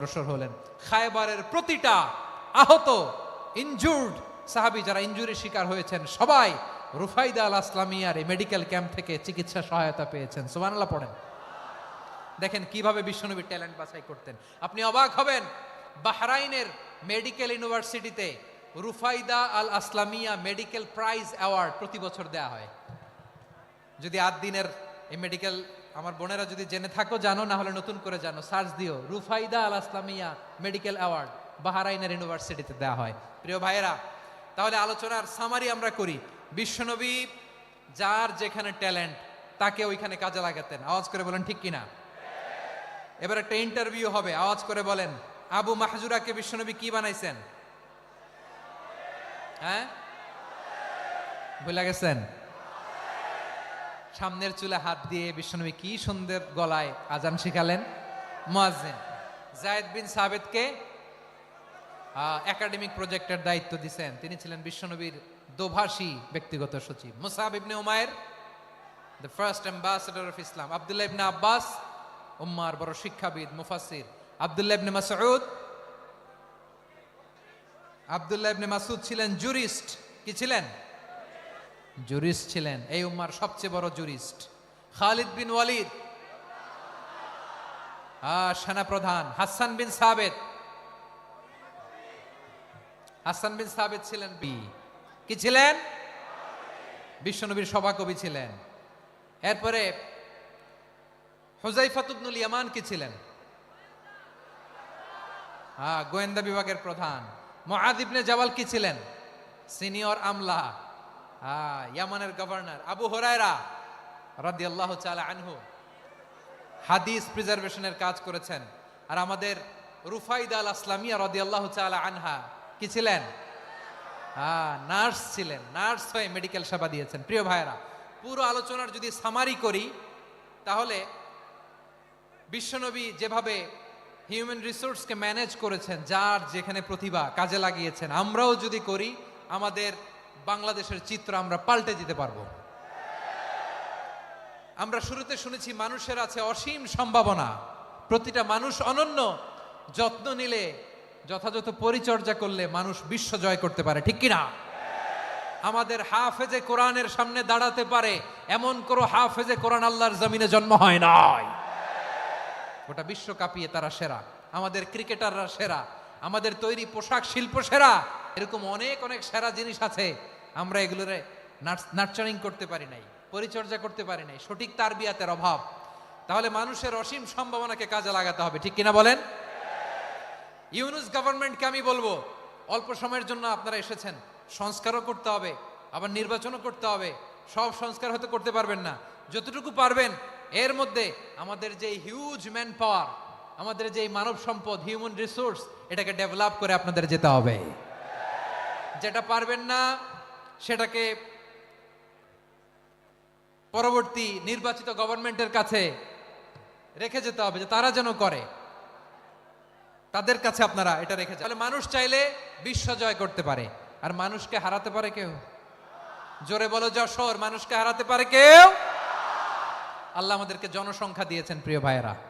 অগ্রসর হলেন। খায়বারের প্রতিটা আহত ইনজুর্ড সাহাবি যারা ইনজুরি শিকার হয়েছেন, সবাই রুফাইদা আল আসলামিয়ার এই মেডিকেল ক্যাম্প থেকে চিকিৎসা সহায়তা পেয়েছেন। সুবহানাল্লাহ পড়েন। দেখেন কীভাবে বিশ্বনবী ট্যালেন্ট বাছাই করতেন। আপনি অবাক হবেন, বাহরাইনের মেডিকেল ইউনিভার্সিটিতে Rufaida al Aslamia medical prize award প্রতি বছর দেয়া হয়। যদি আট দিনের এই মেডিকেল আমার বোনেরা যদি জেনে থাকো, জানো না হলে নতুন করে জানো। সার্চ দিও, রুফাইদা আল আসলামিয়া মেডিকেল অ্যাওয়ার্ড বাহারাইনের ইউনিভার্সিটিতে দেওয়া হয়। প্রিয় ভাইয়েরা, তাহলে আলোচনার সামারি আমরা করি। বিশ্বনবী যার যেখানে ট্যালেন্ট তাকে ওইখানে কাজে লাগাতেন। আওয়াজ করে বলেন, ঠিক কিনা? এবার একটা ইন্টারভিউ হবে। আওয়াজ করে বলেন, আবু মাহজুরাকে বিশ্বনবী কি বানাইছেন? হ্যাঁ? ভুলে গেছেন? সামনের চুলে হাত দিয়ে বিশ্বনবী কি সুন্দর গলায় আজান শিখালেন? মুয়াজ্জিন। জায়েদ বিন সাবেদকে একাডেমিক প্রজেক্টের দায়িত্ব দিছেন। তিনি ছিলেন বিশ্বনবীর দোভাষী ব্যক্তিগত সচিব। Musab ibn Umair the first ambassador of Islam Abdullah ibn Abbas, উম্মার বড় শিক্ষাবিদ মুফাসির আব্দুল্লাহ ইবনে মাসউদ, আব্দুল্লাহ ইবনে মাসুদ ছিলেন জুরিস্ট কি ছিলেন? জুরিস্ট ছিলেন। এই উম্মার সবচেয়ে বড় জুরিস্ট। Khalid bin Walid. আহ, সেনাপ্রধান হাসান বিন সাবেদ। হাসান বিন সাবেদ ছিলেন বি। কি ছিলেন? বিশ্বনবীর সভাকবি ছিলেন। এরপরে হুজাইফাতুবনুল ইয়ামান কি ছিলেন? হ্যাঁ গোয়েন্দা বিভাগের প্রধান। মুআদ ইবনে জাবাল কি ছিলেন? সিনিয়র আমলা। হ্যাঁ ইয়ামানের গভর্নর আবু হরায়রা রাদিয়াল্লাহু তাআলা আনহু হাদিস প্রিজার্ভেশনের কাজ করেছেন। আর আমাদের রুফাইদা আল আসলামিয়া রাদিয়াল্লাহু তাআলা আনহা কি ছিলেন? হ্যাঁ নার্স ছিলেন, নার্স হয়ে মেডিকেল সেবা দিয়েছেন। প্রিয় ভাইয়েরা, পুরো আলোচনার যদি সামারি করি, তাহলে বিশ্বনবী যেভাবে হিউম্যান রিসোর্সকে ম্যানেজ করেছেন, যার যেখানে প্রতিভা কাজে লাগিয়েছেন, আমরাও যদি করি, আমাদের বাংলাদেশের চিত্র আমরা পাল্টে দিতে পারব। আমরা শুরুতে শুনেছি, মানুষের আছে অসীম সম্ভাবনা। প্রতিটা মানুষ অনন্য, যত্ন নিলে, যথাযথ পরিচর্যা করলে মানুষ বিশ্ব জয় করতে পারে, ঠিক কিনা? আমাদের হাফেজে কোরআনের সামনে দাঁড়াতে পারে, এমন কোনো হাফেজে কোরআন আল্লাহর জমিনে জন্ম হয় নাই। গোটা বিশ্ব কাঁপিয়ে তারা সেরা। আমাদের ক্রিকেটাররা সেরা। আমাদের তৈরি পোশাক শিল্প সেরা। এরকম অনেক অনেক সেরা জিনিস আছে। আমরা এগুলোরে নার্চারিং করতে পারি নাই, পরিচর্যা করতে পারি নাই, সঠিক তারবিয়াতের অভাব। তাহলে মানুষের অসীম সম্ভাবনাকে কাজে লাগাতে হবে, ঠিক কিনা বলেন? ইউনুস গভর্নমেন্টকে আমি বলব, অল্প সময়ের জন্য আপনারা এসেছেন, সংস্কারও করতে হবে, আবার নির্বাচনও করতে হবে। সব সংস্কার হয়তো করতে পারবেন না। যতটুকু পারবেন, এর মধ্যে আমাদের যে হিউজ ম্যান পাওয়ার আমাদের যে মানব সম্পদ হিউম্যান রিসোর্স এটাকে ডেভেলপ করে আপনাদের যেতে হবে। যেটা পারবেন না, সেটাকে পরবর্তী নির্বাচিত গভর্নমেন্টের কাছে রেখে যেতে হবে যে তারা যেন করে। তাদের কাছে আপনারা এটা রেখে তাহলে মানুষ চাইলে বিশ্ব জয় করতে পারে। আর মানুষকে হারাতে পারে কেউ? জোরে বলো, যশোর, মানুষকে হারাতে পারে কেউ? আল্লাহ আমাদেরকে জনসংখ্যা দিয়েছেন, প্রিয় ভাইয়েরা।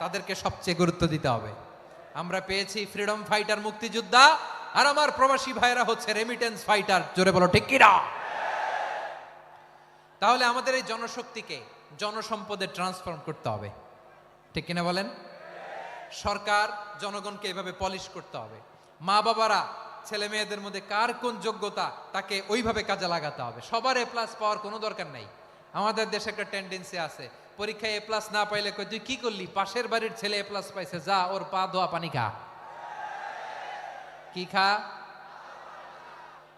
তাদেরকে সবচেয়ে গুরুত্ব দিতে হবে। আমরা পেয়েছি ফ্রিডম ফাইটার মুক্তিযোদ্ধা আর আমার প্রবাসী ভাইরা হচ্ছে রেমিটেন্স ফাইটার জোরে বলো, ঠিক কিনা? তাহলে আমাদের এই জনশক্তিকে, জনসম্পদে ট্রান্সফর্ম করতে হবে। ঠিক কিনা বলেন? সরকার জনগণকে এভাবে পলিশ করতে হবে। মা বাবারা, ছেলে মেয়েদের মধ্যে কার কোন যোগ্যতা, তাকে ওইভাবে কাজে লাগাতে হবে। সবার এ প্লাস পাওয়ার কোনো দরকার নাই। আমাদের দেশে একটা টেন্ডেন্সি আছে। পরীক্ষায় এ প্লাস না পাইলে কই, তুই কি করলি? পাশের বাড়ির ছেলে এ প্লাস পাইছে যা ওর পা ধোয়া পানি খা। কি খা?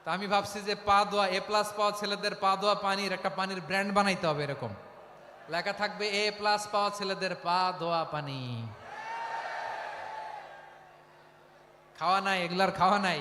তা আমি ভাবছি যে পা ধোয়া এ প্লাস পাওয়া ছেলেদের পা ধোয়া পানির একটা পানির ব্র্যান্ড বানাইতে হবে এরকম। লেখা থাকবে এ প্লাস পাওয়া ছেলেদের পা ধোয়া পানি। খাওয়া নাই এগুলার খাওয়া নাই।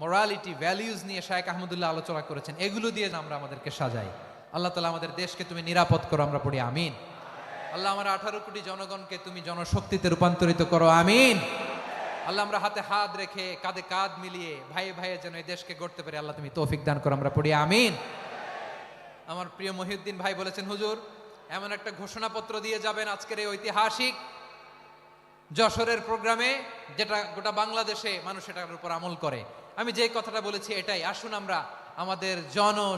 মোরালিটি ভ্যালিউজ নিয়ে শায়েক আহমদুল্লাহ আলোচনা করেছেন, এগুলো দিয়ে আমরা আমাদেরকে সাজাই। আল্লাহ তালা আমাদের দেশকে তুমি নিরাপদ করো, আমরা পড়ি, আমিন। আল্লাহ আমার আঠারো কোটি জনগণকে তুমি জনশক্তিতে রূপান্তরিত করো, আমিন। আল্লাহ আমরা হাতে হাত রেখে কাঁধে কাঁধ মিলিয়ে ভাইয়ে ভাইয়ে যেন এই দেশকে গড়তে পারি, আল্লাহ তুমি তৌফিক দান করো, আমরা পড়ি, আমিন। আমার প্রিয় মহিউদ্দিন ভাই বলেছেন, হুজুর, এমন একটা ঘোষণাপত্র দিয়ে যাবেন আজকের এই ঐতিহাসিক যশোরের প্রোগ্রামে যেটা গোটা বাংলাদেশে মানুষ এটার উপর আমল করে। আমি যে কথাটা বলেছি এটাই। আসুন আমরা আমাদের জন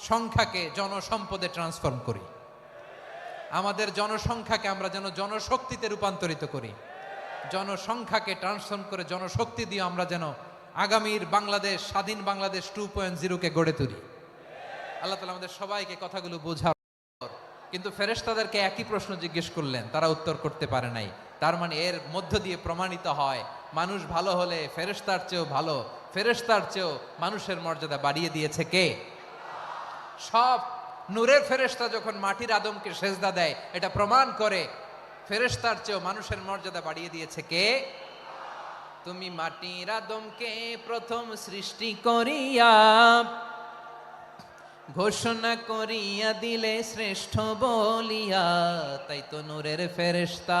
সংখ্যাকে জনসম্পদে ট্রান্সফর্ম করি। আমাদের জনসংখ্যাকে আমরা যেন জনশক্তিতে রূপান্তরিত করি। জনসংখ্যাকে ট্রান্সফর্ম করে জনশক্তি দিয়ে আমরা যেন আগামীর বাংলাদেশ, স্বাধীন বাংলাদেশ টু পয়েন্ট জিরোকে গড়ে তুলি। আল্লাহ তালা আমাদের সবাইকে কথাগুলো বোঝা কিন্তু ফেরেশতাদেরকে একই প্রশ্ন জিজ্ঞেস করলেন, তারা উত্তর করতে পারে নাই। তার মানে এর মধ্য দিয়ে প্রমাণিত হয়, মানুষ ভালো হলে ফেরেশতার চেয়েও ভালো, ফেরেশতার চেয়েও মানুষের মর্যাদা বাড়িয়ে দিয়েছে কে? সব নূরের ফেরেশতা যখন মাটির আদমকে সেজদা দেয়, এটা প্রমাণ করে ফেরেশতার চেয়েও মানুষের মর্যাদা বাড়িয়ে দিয়েছে কে? তুমি মাটির আদমকে প্রথম সৃষ্টি করিয়া, ঘোষণা করিয়া দিলে শ্রেষ্ঠ বলিয়া, তাই তো নূরের ফেরেশতা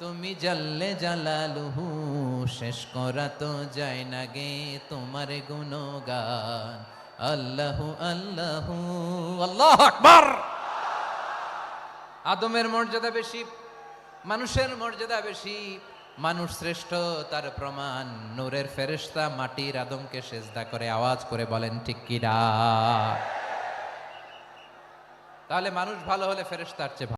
তুমি জানলে জালালুহু, শেষ করা তো যায় না গে তোমার গুণগান। আল্লাহু আল্লাহু, আল্লাহ আকবার! আদমের মর্যাদা বেশি, মানুষের মর্যাদা বেশি, মানুষ শ্রেষ্ঠ, তার প্রমাণ। নূরের ফেরেশতা মাটির আদমকে সেজদা করে আওয়াজ করে বলেন, ঠিক কিরা তাহলে মানুষ ভালো হলে ফেরেশতার চেয়ে।